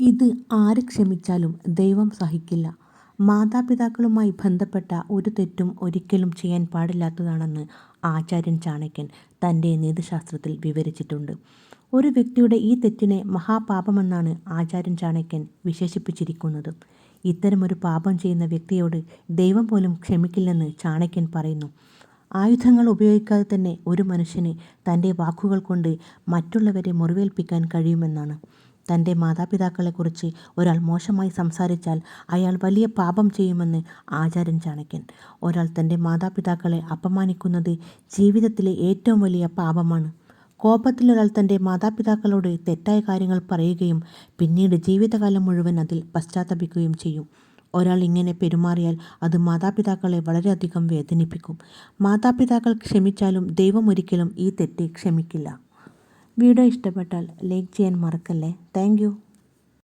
ഇത് ആര് ക്ഷമിച്ചാലും ദൈവം സഹിക്കില്ല. മാതാപിതാക്കളുമായി ബന്ധപ്പെട്ട ഒരു തെറ്റും ഒരിക്കലും ചെയ്യാൻ പാടില്ലാത്തതാണെന്ന് ആചാര്യൻ ചാണക്യൻ തന്റെ നീതിശാസ്ത്രത്തിൽ വിവരിച്ചിട്ടുണ്ട്. ഒരു വ്യക്തിയുടെ ഈ തെറ്റിനെ മഹാപാപമെന്നാണ് ആചാര്യൻ ചാണക്യൻ വിശേഷിപ്പിച്ചിരിക്കുന്നത്. ഇത്തരമൊരു പാപം ചെയ്യുന്ന വ്യക്തിയോട് ദൈവം പോലും ക്ഷമിക്കില്ലെന്ന് ചാണക്യൻ പറയുന്നു. ആയുധങ്ങൾ ഉപയോഗിക്കാതെ തന്നെ ഒരു മനുഷ്യന് തന്റെ വാക്കുകൾ കൊണ്ട് മറ്റുള്ളവരെ മുറിവേൽപ്പിക്കാൻ കഴിയുമെന്നാണ്. തന്റെ മാതാപിതാക്കളെക്കുറിച്ച് ഒരാൾ മോശമായി സംസാരിച്ചാൽ അയാൾ വലിയ പാപം ചെയ്യുമെന്ന് ആചാര്യൻ ചാണക്യൻ. ഒരാൾ തന്റെ മാതാപിതാക്കളെ അപമാനിക്കുന്നത് ജീവിതത്തിലെ ഏറ്റവും വലിയ പാപമാണ്. കോപത്തിലൊരാൾ തന്റെ മാതാപിതാക്കളോട് തെറ്റായ കാര്യങ്ങൾ പറയുകയും പിന്നീട് ജീവിതകാലം മുഴുവൻ അതിൽ പശ്ചാത്തപിക്കുകയും ചെയ്യും. ഒരാൾ ഇങ്ങനെ പെരുമാറിയാൽ അത് മാതാപിതാക്കളെ വളരെയധികം വേദനിപ്പിക്കും. മാതാപിതാക്കൾ ക്ഷമിച്ചാലും ദൈവം ഒരിക്കലും ഈ തെറ്റ് ക്ഷമിക്കില്ല. വീഡിയോ ഇഷ്ടപ്പെട്ടാൽ ലൈക്ക് ചെയ്യാൻ മറക്കല്ലേ. താങ്ക്